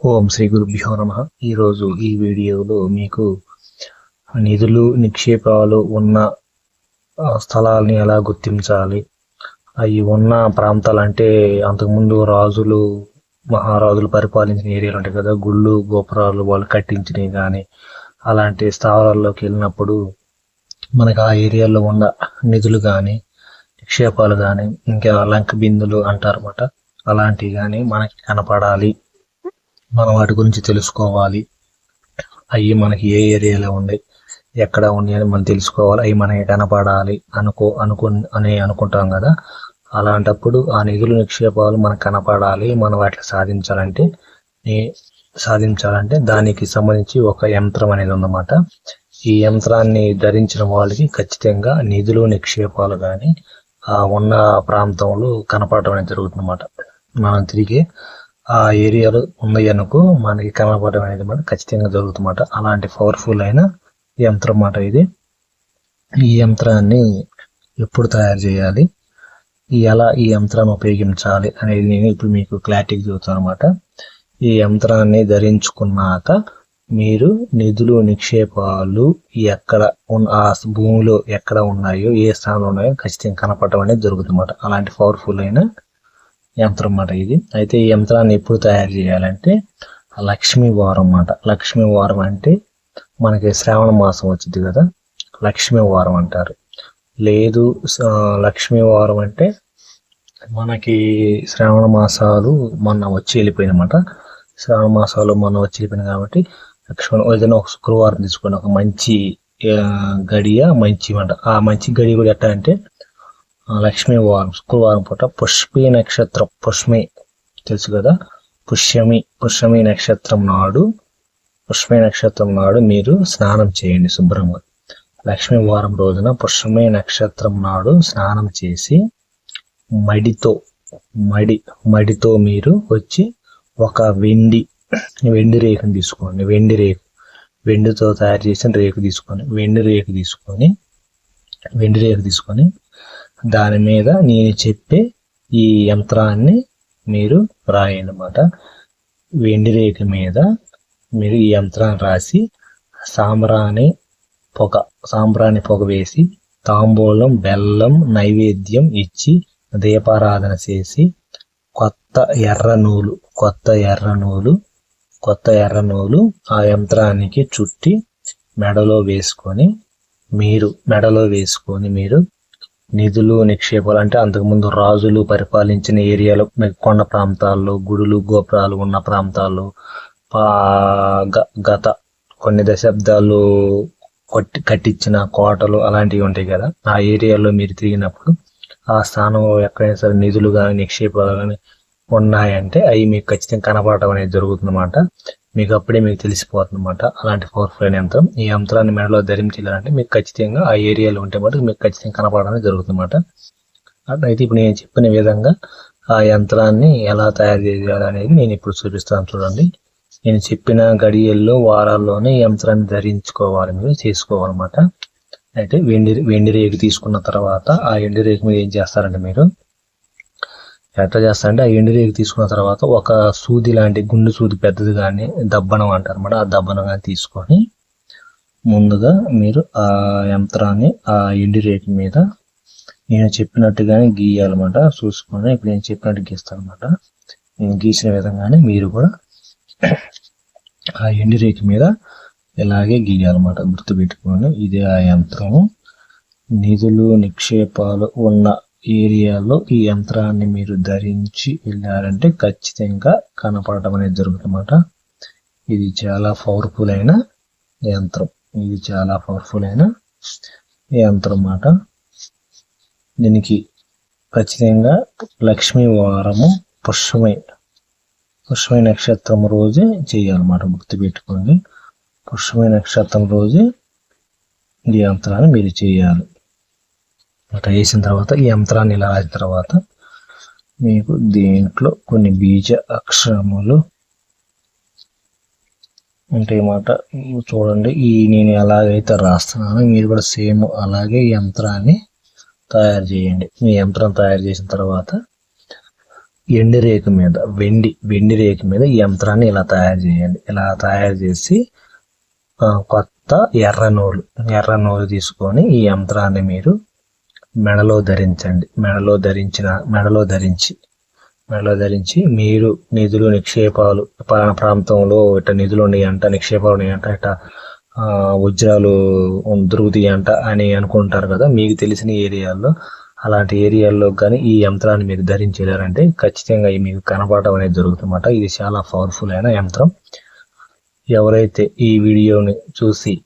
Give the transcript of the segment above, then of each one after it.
ఓం శ్రీ గురుభ్యో నమ. ఈరోజు ఈ వీడియోలో మీకు నిధులు నిక్షేపాలు ఉన్న స్థలాలని స్థలాల్ని ఎలా గుర్తించాలి? అవి ఉన్న ప్రాంతాలు అంటే అంతకుముందు రాజులు మహారాజులు పరిపాలించిన ఏరియాలు ఉంటాయి కదా గుళ్ళు గోపురాలు వాళ్ళు కట్టించినవి కానీ అలాంటి స్థావరాల్లోకి వెళ్ళినప్పుడు మనకు ఆ ఏరియాలో ఉన్న నిధులు కానీ నిక్షేపాలు కానీ ఇంకా లంక బిందులు అంటారన్నమాట. అలాంటివి కానీ మనకి కనపడాలి. మనం వాటి గురించి తెలుసుకోవాలి. అవి మనకి ఏ ఏరియాలో ఉన్నాయి ఎక్కడ ఉన్నాయి అని మనం తెలుసుకోవాలి. అవి మనకి కనపడాలి అనుకో అనుకు అని అనుకుంటాం కదా. అలాంటప్పుడు ఆ నిధులు నిక్షేపాలు మనకు కనపడాలి. మనం వాటిని సాధించాలంటే సాధించాలంటే దానికి సంబంధించి ఒక యంత్రం అనేది ఉందన్నమాట. ఈ యంత్రాన్ని ధరించిన వాళ్ళకి ఖచ్చితంగా నిధులు నిక్షేపాలు కానీ ఆ ఉన్న ప్రాంతంలో కనపడటం అనేది జరుగుతుందన్నమాట. మనం తిరిగి ఆ ఏరియాలో ఉన్నాయి అనుకో మనకి కనపడడం అనేది మనకి ఖచ్చితంగా జరుగుతుందన్నమాట. అలాంటి పవర్ఫుల్ అయిన యంత్రం అన్నమాట ఇది. ఈ యంత్రాన్ని ఎప్పుడు తయారు చేయాలి? ఎలా ఈ యంత్రాన్ని ఉపయోగించాలి అనేది నేను ఇప్పుడు మీకు క్లారిటీగా చెబుతాను అనమాట ఈ యంత్రాన్ని ధరించుకున్నాక మీరు నిధులు నిక్షేపాలు ఎక్కడ ఉన్న ఆ భూమిలో ఎక్కడ ఉన్నాయో ఏ స్థానంలో ఉన్నాయో ఖచ్చితంగా కనపడటం అనేది జరుగుతుందన్నమాట. అలాంటి పవర్ఫుల్ అయిన యంత్రం అన్నమాట ఇది. అయితే ఈ యంత్రాన్ని ఎప్పుడు తయారు చేయాలంటే లక్ష్మీ వారం అన్నమాట. లక్ష్మీ వారం అంటే మనకి శ్రావణ మాసం వచ్చింది కదా లక్ష్మీ వారం అంటారు. లేదు లక్ష్మీ వారం అంటే మనకి శ్రావణ మాసాలు మొన్న వచ్చి వెళ్ళిపోయినమాట శ్రావణ మాసాలు మొన్న వచ్చి వెళ్ళిపోయినాయి కాబట్టి లక్ష్మణ ఏదైనా ఒక శుక్రవారం తీసుకొని ఒక మంచి గడియ మంచి మాట ఆ మంచి గడి కూడా ఎట్లా అంటే లక్ష్మీ వారం శుక్రవారం పూట పుష్పి నక్షత్రం పుష్మి తెలుసు కదా? పుష్యమి పుష్యమి నక్షత్రం నాడు పుష్మి నక్షత్రం నాడు మీరు స్నానం చేయండి శుభ్రంగా. లక్ష్మీ వారం రోజున పుష్పమి నక్షత్రం నాడు స్నానం చేసి మడితో మడి మడితో మీరు వచ్చి ఒక వెండి వెండి రేకుని తీసుకోండి. వెండి రేకు వెండితో తయారు చేసిన రేకు తీసుకొని వెండి రేకు తీసుకొని వెండి రేకు తీసుకొని దాని మీద నేను చెప్పే ఈ యంత్రాన్ని మీరు రాయండి అన్నమాట వెండి రేఖ మీద మీరు ఈ యంత్రాన్ని రాసి సాంబ్రాణి పొగ సాంబ్రాణి పొగ వేసి తాంబూలం బెల్లం నైవేద్యం ఇచ్చి దీపారాధన చేసి కొత్త ఎర్ర నూలు కొత్త ఎర్ర నూలు కొత్త ఎర్ర నూలు ఆ యంత్రానికి చుట్టి మెడలో వేసుకొని మీరు మెడలో వేసుకొని మీరు నిధులు నిక్షేపాలు అంటే అంతకుముందు రాజులు పరిపాలించిన ఏరియాలో కొండ ప్రాంతాల్లో గుడులు గోపురాలు ఉన్న ప్రాంతాల్లో గత కొన్ని దశాబ్దాలు కొట్టి కట్టించిన కోటలు అలాంటివి ఉంటాయి కదా. ఆ ఏరియాలో మీరు తిరిగినప్పుడు ఆ స్థానంలో ఎక్కడైనా సరే నిధులు కానీ నిక్షేపాలు కానీ ఉన్నాయంటే అవి మీకు ఖచ్చితంగా కనపడటం అనేది జరుగుతుందన్నమాట. మీకు అప్పుడే మీకు తెలిసిపోతుందన్నమాట. అలాంటి పవర్ఫుల్ అయిన యంత్రం. ఈ యంత్రాన్ని మెడలో ధరించాలంటే మీకు ఖచ్చితంగా ఆ ఏరియాలో ఉంటే మటుకు మీకు ఖచ్చితంగా కనపడడం అనేది జరుగుతుందన్నమాట. అయితే ఇప్పుడు నేను చెప్పిన విధంగా ఆ యంత్రాన్ని ఎలా తయారు చేయాలి అనేది నేను ఇప్పుడు చూపిస్తాను చూడండి. నేను చెప్పిన గడియల్లో వారాల్లోనే యంత్రాన్ని ధరించుకోవాలి మీరు చేసుకోవాలన్నమాట. అయితే వెండి వెండి రేకు తీసుకున్న తర్వాత ఆ ఎండి రేకు మీద ఏం చేస్తారంటే మీరు ఎట్లా చేస్తారంటే ఆ ఎండురేగి రేకు తీసుకున్న తర్వాత ఒక సూది లాంటి గుండు సూది పెద్దది కానీ దబ్బనం అంటారు అన్నమాట ఆ దబ్బనం కానీ తీసుకొని ముందుగా మీరు ఆ యంత్రాన్ని ఆ ఎండి రేకు మీద నేను చెప్పినట్టుగానే గీయాలన్నమాట. చూసుకొని ఇప్పుడు నేను చెప్పినట్టు గీస్తాను అనమాట నేను గీసిన విధంగానే మీరు కూడా ఆ ఎండి రేకు మీద ఇలాగే గీయాలన్నమాట. గుర్తుపెట్టుకొని ఇదే ఆ యంత్రము. నిధులు నిక్షేపాలు ఉన్న ఏరియాలో ఈ యంత్రాన్ని మీరు ధరించి వెళ్ళారంటే ఖచ్చితంగా కనపడటం అనేది జరుగుతుందన్నమాట. ఇది చాలా పవర్ఫుల్ అయిన యంత్రం. ఇది చాలా పవర్ఫుల్ అయిన యంత్రం అన్నమాట. దీనికి ఖచ్చితంగా లక్ష్మీ వారము పుష్పమై పుష్పమై నక్షత్రం రోజే చేయాలన్నమాట. గుర్తుపెట్టుకోండి. పుష్పమై నక్షత్రం రోజే ఈ యంత్రాన్ని మీరు చేయాలి. అట్లా వేసిన తర్వాత ఈ యంత్రాన్ని ఇలా రాసిన తర్వాత మీకు దీంట్లో కొన్ని బీజ అక్షరములు ఉంటాయి అన్నమాట. చూడండి. ఈ నేను ఎలాగైతే రాస్తున్నానో మీరు కూడా సేమ్ అలాగే ఈ యంత్రాన్ని తయారు చేయండి. మీ యంత్రం తయారు చేసిన తర్వాత ఎండి రేకు మీద వెండి వెండి రేకు మీద ఈ యంత్రాన్ని ఇలా తయారు చేయండి. ఇలా తయారు చేసి కొత్త ఎర్ర నూలు ఎర్ర నూలు తీసుకొని ఈ యంత్రాన్ని మీరు మెడలో ధరించండి. మెడలో ధరించిన మెడలో ధరించి. మెడలో ధరించి మీరు నిధులు నిక్షేపాలు ప్రాంతంలో ఇట్ట నిధులు ఉన్నాయంట నిక్షేపాలు ఉన్నాయంట ఇట్ట వజ్రాలు ఉం- అని అనుకుంటారు కదా మీకు తెలిసిన ఏరియాల్లో అలాంటి ఏరియాల్లో కానీ ఈ యంత్రాన్ని మీరు ధరించేదారంటే ఖచ్చితంగా మీకు కనపడటం అనేది జరుగుతుందన్నమాట. ఇది చాలా పవర్ఫుల్ అయిన యంత్రం. ఎవరైతే ఈ వీడియోని చూసి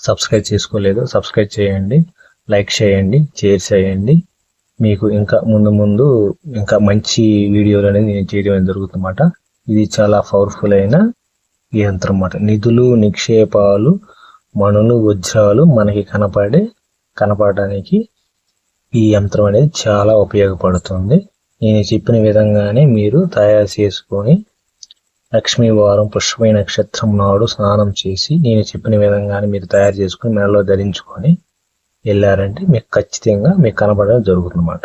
సబ్స్క్రైబ్ చేసుకోలేదో సబ్స్క్రైబ్ చేయండి. లైక్ చేయండి షేర్ చేయండి. మీకు ఇంకా ముందు ముందు ఇంకా మంచి వీడియోలు అనేది నేను చేయడం జరుగుతుందన్నమాట. ఇది చాలా పవర్ఫుల్ అయిన యంత్రం అన్నమాట. నిధులు నిక్షేపాలు మణులు వజ్రాలు మనకి కనపడే కనపడడానికి ఈ యంత్రం అనేది చాలా ఉపయోగపడుతుంది. నేను చెప్పిన విధంగానే మీరు తయారు చేసుకొని లక్ష్మీవారం వారం నక్షత్రం నాడు స్నానం చేసి నేను చెప్పిన విధంగానే మీరు తయారు చేసుకొని మెడలో ధరించుకొని వెళ్ళారంటే మీకు ఖచ్చితంగా మీకు కనబడడం జరుగుతుందన్నమాట.